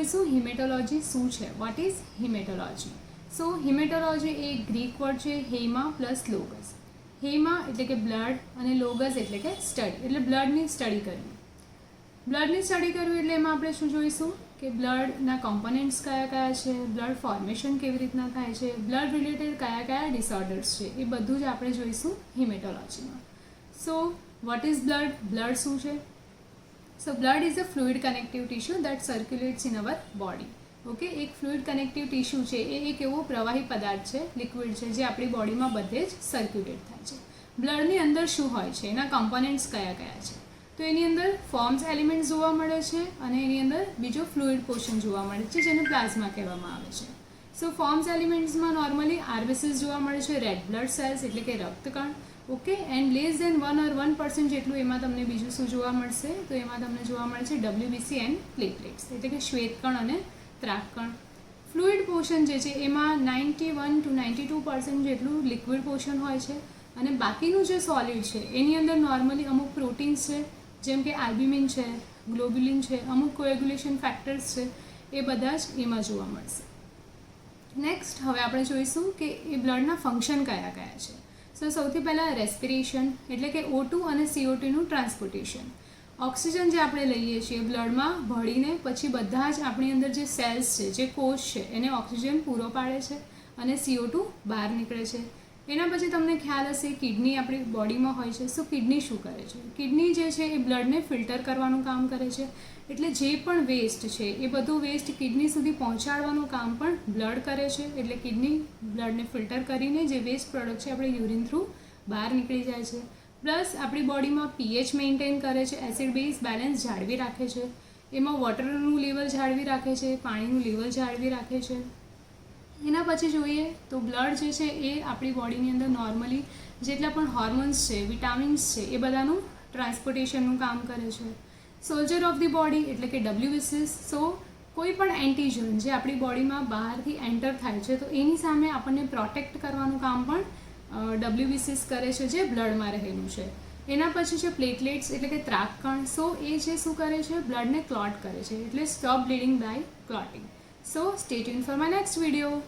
જોઈશું હિમેટોલોજી શું છે? What is haematology so haematology A Greek word છે હેમા પ્લસ લોગસ હેમા એટલે કે બ્લડ અને લોગસ એટલે કે સ્ટડી એટલે બ્લડની સ્ટડી કરવી. બ્લડની સ્ટડી કરવી એટલે એમાં આપણે શું જોઈશું? કે બ્લડના કોમ્પોનન્ટ્સ કયા કયા છે? બ્લડ ફોર્મેશન કેવી રીતના થાય છે? બ્લડ રિલેટેડ કયા કયા ડિસઓર્ડર્સ છે? એ બધું જ આપણે જોઈશું હિમેટોલોજીમાં so what is blood blood શું છે? So blood is a fluid connective tissue that circulates in our body okay એક ફ્લુઇડ કનેક્ટિવ ટિશ્યુ છે, એ એક એવો પ્રવાહી પદાર્થ છે લિક્વિડ છે, જે આપણી બોડીમાં બધે જ સર્ક્યુલેટ થાય છે. બ્લડની અંદર શું હોય છે? એના કમ્પોનન્ટ્સ કયા કયા છે? તો એની અંદર ફોર્મ્સ એલિમેન્ટ જોવા મળે છે અને એની અંદર બીજો ફ્લુઇડ પોર્શન જોવા મળે છે, જેને પ્લાઝમા કહેવામાં આવે છે. સો ફોર્મ્સ એલિમેન્ટ્સમાં નોર્મલી આરબીસીસ જોવા મળે છે રેડ બ્લડ સેલ્સ એટલે કે રક્તકણ okay and less than one or one percent જેટલું એમાં તમને બીજું શું જોવા મળશે? તો એમાં તમને જોવા મળે છે ડબલ્યુબીસી એન્ડ પ્લેટલેટ્સ એટલે કે શ્વેતકણ અને ત્રાકકણ ફ્લુઇડ પોર્શન જે છે, એમાં ninety one two ninety two percent જેટલું લિક્વિડ પોર્શન હોય છે. અને બાકીનું જે સોલિડ છે, એની અંદર નોર્મલી અમુક પ્રોટીન્સ છે, જેમ કે આલ્બ્યુમિન છે ગ્લોબ્યુલિન છે, અમુક કોએગ્યુલેશન ફેક્ટર્સ છે, એ બધા જ એમાં જોવા મળશે. નેક્સ્ટ હવે આપણે જોઈશું કે એ બ્લડના ફંક્શન કયા કયા છે. સો સૌથી પહેલાં રેસ્પિરેશન એટલે કે ઓ ટુ અને સીઓ ટુનું ટ્રાન્સપોર્ટેશન ઓક્સિજન જે આપણે લઈએ છીએ બ્લડમાં, ભળીને પછી બધા જ આપણી અંદર જે સેલ્સ છે, જે કોષ છે, એને ઓક્સિજન પૂરો પાડે છે અને સીઓ ટુ બહાર નીકળે છે. એના પછી તમને ખ્યાલ હશે, કિડની આપણી બોડીમાં હોય છે. સો કિડની શું કરે છે? કિડની જે છે, એ બ્લડને ફિલ્ટર કરવાનું કામ કરે છે. એટલે જે પણ વેસ્ટ છે, એ બધું વેસ્ટ કિડની સુધી પહોંચાડવાનું કામ પણ બ્લડ કરે છે. એટલે કિડની બ્લડને ફિલ્ટર કરીને જે વેસ્ટ પ્રોડક્ટ છે, આપણે યુરિન થ્રુ બહાર નીકળી જાય છે. પ્લસ, આપણી બોડીમાં પીએચ મેન્ટેન કરે છે, એસિડ બેઝ બેલેન્સ જાળવી રાખે છે. એમાં વોટરનું લેવલ જાળવી રાખે છે, પાણીનું લેવલ જાળવી રાખે છે. એના પછી જોઈએ તો બ્લડ જે છે એ આપણી બોડીની અંદર નોર્મલી જેટલા પણ હોર્મોન્સ છે વિટામિન્સ છે, એ બધાનું ટ્રાન્સપોર્ટેશનનું કામ કરે છે. સોલ્જર ઓફ ધી બોડી એટલે કે ડબ્લ્યુબીસીસ સો કોઈ પણ એન્ટીજન જે આપણી બોડીમાં બહારથી એન્ટર થાય છે, તો એની સામે આપણને પ્રોટેક્ટ કરવાનું કામ પણ ડબલ્યુબીસીસ કરે છે જે બ્લડમાં રહેલું છે. એના પછી છે પ્લેટલેટ્સ એટલે કે ત્રાકકણ સો એ જે શું કરે છે? બ્લડને ક્લોટ કરે છે. એટલે stop bleeding by clotting So stay tuned for my next video.